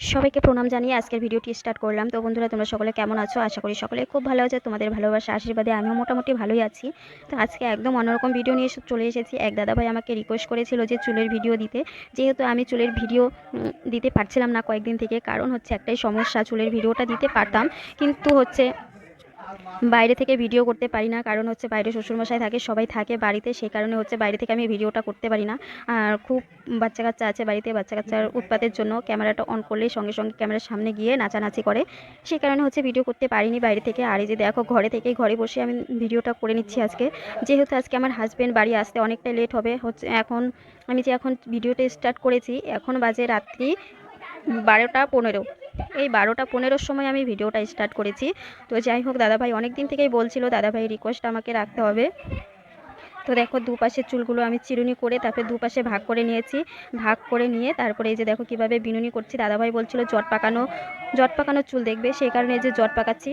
সবাইকে প্রণাম জানিয়ে আজকের ভিডিওটি স্টার্ট করলাম। তো বন্ধুরা, তোমরা সকলে কেমন আছো? আশা করি সকলে খুব ভালো আছে। তোমাদের ভালোবাসা, আশীর্বাদে আমিও মোটামুটি ভালোই আছি। তো আজকে একদম অন্যরকম ভিডিও নিয়ে চলে এসেছি। এক দাদাভাই আমাকে রিকোয়েস্ট করেছিল যে চুলের ভিডিও দিতে। যেহেতু আমি চুলের ভিডিও দিতে পারছিলাম না কয়েকদিন থেকে, কারণ হচ্ছে একটাই সমস্যা, চুলের ভিডিওটা দিতে পারতাম। কিন্তু হচ্ছে বাইরে থেকে ভিডিও করতে পারি না, কারণ হচ্ছে বাইরে শ্বশুরমশাই থাকে, সবাই থাকে বাড়িতে সেই কারণে হচ্ছে বাইরে থেকে আমি ভিডিওটা করতে পারি না। আর খুব বাচ্চা কাচ্চা আছে বাড়িতে, বাচ্চা কাচ্চার উৎপাতের জন্য ক্যামেরাটা অন করলেই সঙ্গে সঙ্গে ক্যামেরার সামনে গিয়ে নাচানাচি করে। সেই কারণে হচ্ছে ভিডিও করতে পারিনি বাইরে থেকে। আর এই যে দেখো, ঘরে থেকেই ঘরে বসে আমি ভিডিওটা করে নিচ্ছি আজকে। যেহেতু আজকে আমার হাজব্যান্ড বাড়ি আসতে অনেকটাই লেট হবে, হচ্ছে এখন আমি যে এখন ভিডিওটা স্টার্ট করেছি, এখন বাজে রাত্রি বারোটা পনেরো। এই বারোটা পনেরোর সময় আমি ভিডিওটা স্টার্ট করেছি। তো যাই হোক, দাদাভাই অনেক দিন থেকেই বলছিল, দাদাভাই রিকোয়েস্ট আমাকে রাখতে হবে। তো দেখো, দুপাশের চুলগুলো আমি চিরুনি করে তারপরে দুপাশে ভাগ করে নিয়েছি। ভাগ করে নিয়ে তারপরে এই যে দেখো কীভাবে বিনুনি করছি। দাদাভাই বলছিল, জট পাকানো জট পাকানো চুল দেখবে। সেই কারণে এই যে জট পাকাচ্ছি।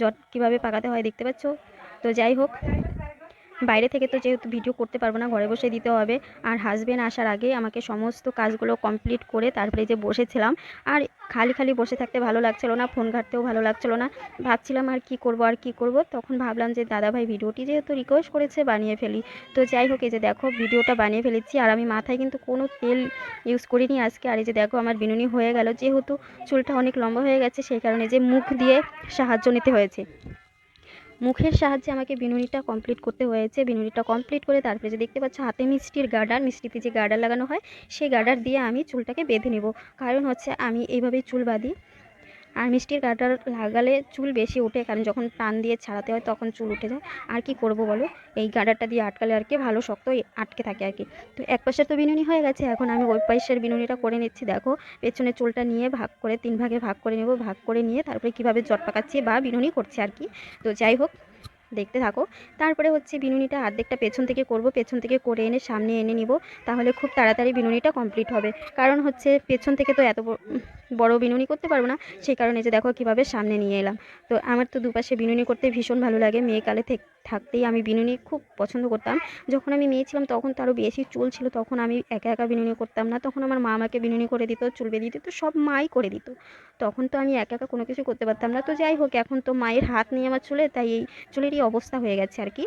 জট কীভাবে পাকাতে হয় দেখতে পাচ্ছ? তো যাই হোক বাইরে থেকে তো যেহেতু ভিডিও করতে পারব না, ঘরে বসে দিতে হবে। আর হাজবেন্ড আসার আগে আমাকে সমস্ত কাজগুলো কমপ্লিট করে তারপরে যে বসেছিলাম, আর খালি খালি বসে থাকতে ভালো লাগছিল না ফোন ঘাটতেও ভালো লাগছিল না। ভাবছিলাম আর কি করব, আর কি করব, তখন ভাবলাম যে দাদাভাই ভিডিওটি যেহেতু রিকোয়েস্ট করেছে বানিয়ে ফেলি। তো যাই হোক, এই যে দেখো ভিডিওটা বানিয়ে ফেলেছি, আর আমি মাথায় কিন্তু কোনো তেল ইউজ করিনি আজকে। আর এই যে দেখো আমার বিনুনি হয়ে গেল, যেহেতু চুলটা অনেক লম্বা হয়ে গেছে, সেই কারণে যে মুখ দিয়ে সাহায্য নিতে হয়েছে। মুখের সাহায্যে আমাকে বিনুনিটা কমপ্লিট করতে হয়েছে। বিনুনিটা কমপ্লিট করে তারপরে যে দেখতে পাচ্ছ, হাতে মিষ্টির গার্ডার মিষ্টিতে যে গার্ডার লাগানো হয়। সেই গার্ডার দিয়ে আমি চুলটাকে বেঁধে নেব। কারণ হচ্ছে আমি এইভাবেই চুল বাঁধি। আর মিষ্টির গার্ডার লাগালে চুল বেশি ওঠে কারণ যখন টান দিয়ে ছাড়াতে হয় তখন চুল উঠে যায়। আর কি করব বলো? এই গার্ডারটা দিয়ে আটকালে আর কি ভালো শক্ত আটকে থাকে আর কি। তো এক পাশের তো বিনুনি হয়ে গেছে, এখন আমি ওই পাশের বিনুনিটা করে নিচ্ছি। দেখো, পেছনে চুলটা নিয়ে ভাগ করে, তিন ভাগে ভাগ করে নেব, ভাগ করে নিয়ে তারপরে কীভাবে জট পাকাচ্ছি বা বিনুনি করছি আর কি। তো যাই হোক, দেখতে থাকো। তারপরে হচ্ছে বিনুনিটা অর্ধেকটা পেছন থেকে করব, পেছন থেকে করে এনে সামনে এনে নিব, তাহলে খুব তাড়াতাড়ি বিনুনিটা কমপ্লিট হবে। কারণ হচ্ছে পেছন থেকে তো এত বড় বিনুনি করতে পারব না। সেই কারণে যে দেখো কীভাবে সামনে নিয়ে এলাম। তো আমার তো দুপাশে বিনুনি করতে ভীষণ ভালো লাগে। মেয়েকালে থেকে থাকতেই আমি বিনুনি খুব পছন্দ করতাম। যখন আমি মেয়ে ছিলাম তখন তো আরও বেশি চুল ছিল। তখন আমি একা একা বিনুনি করতাম না। তখন আমার মা আমাকে বিনুনি করে দিত, চুল বেঁধে দিত, সব মাই করে দিত। তখন তো আমি একা একা কোনো কিছু করতে পারতাম না। তো যাই হোক, এখন তো মায়ের হাত নিয়ে আমার চুলে। তাই এই চুলেরই অবস্থা হয়ে গেছে আর কি।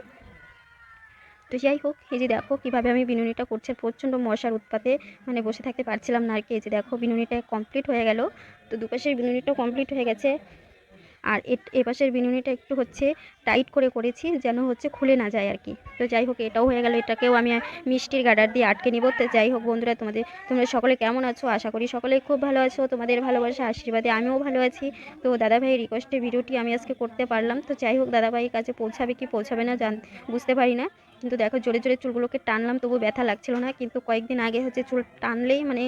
তো যাই হোক, এই যে দেখো কীভাবে আমি বিনুনিটা করছি প্রচণ্ড মশার উৎপাতে মানে বসে থাকতে পারছিলাম না আর কি। এই যে দেখো বিনুনিটা কমপ্লিট হয়ে গেল। তো দুপাশের বিনুনিটাও কমপ্লিট হয়ে গেছে। আর এ- এপাশের বিনুনিটা একটু হচ্ছে টাইট করে করেছি যেন হচ্ছে খুলে না যায় আর কি। তো যাই হোক, এটাও হয়ে গেল। এটাকেও আমি মিষ্টির গার্ডার দিয়ে আটকে নিব। তো যাই হোক বন্ধুরা, তোমাদের, তোমরা সকলে কেমন আছো? আশা করি সকলেই খুব ভালো আছো। তোমাদের ভালোবাসা আশীর্বাদে আমিও ভালো আছি। তো দাদাভাইয়ের রিকোয়েস্টে ভিডিওটি আমি আজকে করতে পারলাম। তো যাই হোক, দাদাভাইয়ের কাছে পৌঁছাবে কি পৌঁছাবে না জান, বুঝতে পারি না। কিন্তু দেখো জোরে জোরে চুলগুলোকে টানলাম তবু ব্যথা লাগছিল না, কিন্তু কয়েকদিন আগে হচ্ছে চুল টানলেই মানে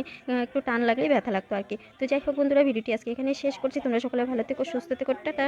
একটু টান লাগলেই ব্যথা লাগতো আর কি। তো যাই হোক বন্ধুরা, ভিডিওটি আজকে এখানে শেষ করছি। তোমরা সকলে ভালো থেকো, সুস্থ থেকো, টাটা।